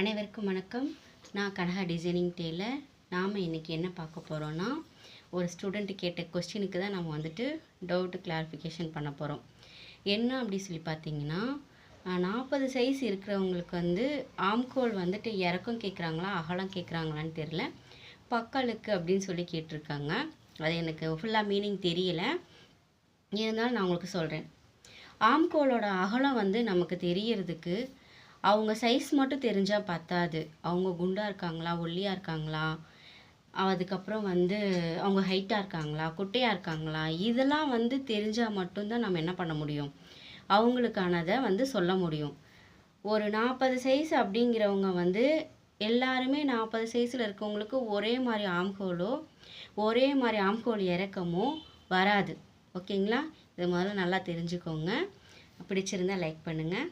அனைவருக்கும் வணக்கம். நான் கனகா டிசைனிங் டெய்லர் நாம் இன்றைக்கி என்ன பார்க்க போகிறோன்னா ஒரு ஸ்டூடெண்ட்டு கேட்ட கொஸ்டினுக்கு தான் நம்ம வந்துட்டு டவுட்டு கிளாரிஃபிகேஷன் பண்ண போகிறோம் என்ன அப்படி சொல்லி பார்த்தீங்கன்னா நாற்பது சைஸ் இருக்கிறவங்களுக்கு வந்து ஆம்கோல் வந்துட்டு இறக்கம் கேட்குறாங்களா அகலம் கேட்குறாங்களான்னு தெரில பக்கலுக்கு அப்படின்னு சொல்லி கேட்டிருக்காங்க. அது எனக்கு ஃபுல்லாக மீனிங் தெரியல. இருந்தாலும் நான் உங்களுக்கு சொல்கிறேன் ஆம்கோலோட அகலம் வந்து நமக்கு தெரியறதுக்கு அவங்க சைஸ் மட்டும் தெரிஞ்சால் பத்தாது. அவங்க குண்டாக இருக்காங்களா ஒல்லியாக இருக்காங்களா? அதுக்கப்புறம் வந்து அவங்க ஹைட்டாக இருக்காங்களா குட்டையாக இருக்காங்களா? இதெல்லாம் வந்து தெரிஞ்சால் மட்டும்தான் நம்ம என்ன பண்ண முடியும்? அவங்களுக்கானதை வந்து சொல்ல முடியும். ஒரு நாற்பது சைஸ் அப்படிங்கிறவங்க வந்து எல்லாருமே நாற்பது சைஸில் இருக்கவங்களுக்கு ஒரே மாதிரி ஆம்கோலோ ஒரே மாதிரி ஆம்கோல் இறக்கமோ வராது. ஓகேங்களா இது முதல்ல நல்லா தெரிஞ்சுக்கோங்க. பிடிச்சிருந்தா லைக் பண்ணுங்கள்